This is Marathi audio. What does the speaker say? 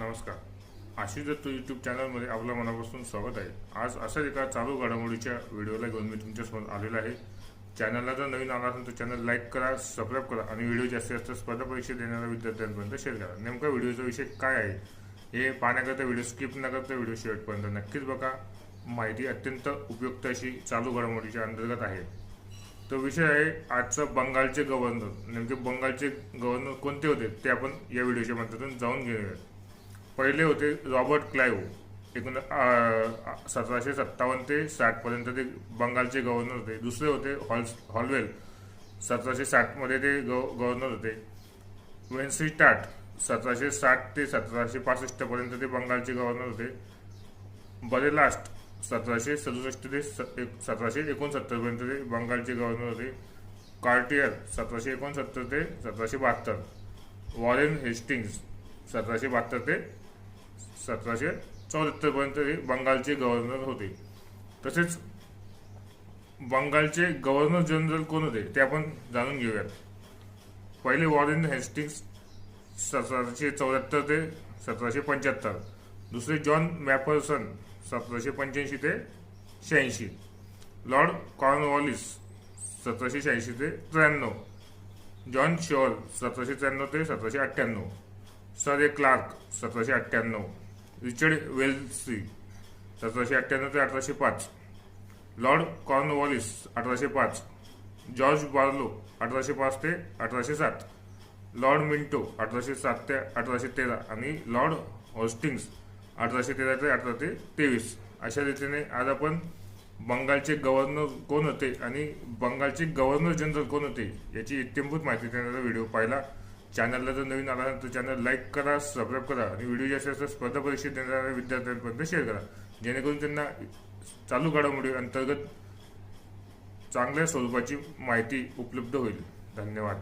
नमस्कार. आशिष दत्त यूट्यूब चॅनलमध्ये आपलं मनापासून स्वागत आहे. आज अशाच एका चालू घडामोडीच्या व्हिडिओला घेऊन मी तुमच्यासमोर आलेलो आहे. चॅनलला जर नवीन आला असेल तर चॅनल लाईक करा सबस्क्राईब करा आणि व्हिडिओ जास्तीत जास्त स्पर्धा परीक्षा देणाऱ्या विद्यार्थ्यांपर्यंत शेअर करा. नेमका व्हिडिओचा विषय काय आहे? हे पाहण्याकरता व्हिडिओ स्किप न करता व्हिडिओ शेवटपर्यंत नक्कीच बघा. माहिती अत्यंत उपयुक्त अशी चालू घडामोडीच्या अंतर्गत आहे. तो विषय आहे आजचा बंगालचे गव्हर्नर नेमके बंगालचे गव्हर्नर कोणते होते ते आपण या व्हिडिओच्या माध्यमातून जाऊन घेऊया पहिले होते रॉबर्ट क्लाइव्ह एकूण सतराशे सत्तावन्न ते साठपर्यंत ते बंगालचे गव्हर्नर होते. दुसरे होते हॉल हॉलवेल. सतराशे साठमध्ये ते गव- गव्हर्नर होते. वेन्सी टाट सतराशे साठ ते सतराशे पासष्टपर्यंत ते बंगालचे गव्हर्नर होते. बरेलास्ट सतराशे सदुसष्ट ते स- एक- सतराशे एकोणसत्तरपर्यंत ते बंगालचे गव्हर्नर होते. कार्टियर सतराशे एकोणसत्तर ते सतराशे बहात्तर. वॉरेन हेस्टिंग्स सतराशे बहात्तर ते सतराशे चौऱ्याहत्तरपर्यंत हे बंगालचे गव्हर्नर होते. तसेच बंगालचे गव्हर्नर जनरल कोण होते ते आपण जाणून घेऊयात. पहिले वॉरेन हेस्टिंग्स सतराशे चौऱ्याहत्तर ते सतराशे पंच्याहत्तर. दुसरे जॉन मॅपरसन सतराशे पंच्याऐंशी ते शहाऐंशी. लॉर्ड कॉर्नवॉलिस सतराशे शहाऐंशी ते त्र्याण्णव. जॉन शॉल सतराशे त्र्याण्णव ते सतराशे अठ्ठ्याण्णव. सर ए क्लार्क सतराशे अठ्ठ्याण्णव. रिचर्ड वेल्सी सतराशे अठ्ठ्याण्णव ते अठराशे पाच. लॉर्ड कॉर्नवॉलिस अठराशे पाच. जॉर्ज बार्लो अठराशे पाच ते अठराशे सात. लॉर्ड मिंटो अठराशे सात ते अठराशे तेरा. आणि लॉर्ड हॉस्टिंग्स अठराशे तेरा ते अठरा ते तेवीस. अशा रीतीने आज आपण बंगालचे गव्हर्नर कोण होते आणि बंगालचे गव्हर्नर जनरल कोण होते याची इत्यंभूत माहिती देणारा व्हिडिओ पाहिला. चॅनलला जर नवीन आला तर चॅनल लाईक करा सबस्क्राईब करा आणि व्हिडिओ जास्तीत जास्त स्पर्धा परीक्षेत देणाऱ्या विद्यार्थ्यांपर्यंत शेअर करा. जेणेकरून त्यांना चालू घडामोडी अंतर्गत चांगल्या स्वरूपाची माहिती उपलब्ध होईल. धन्यवाद.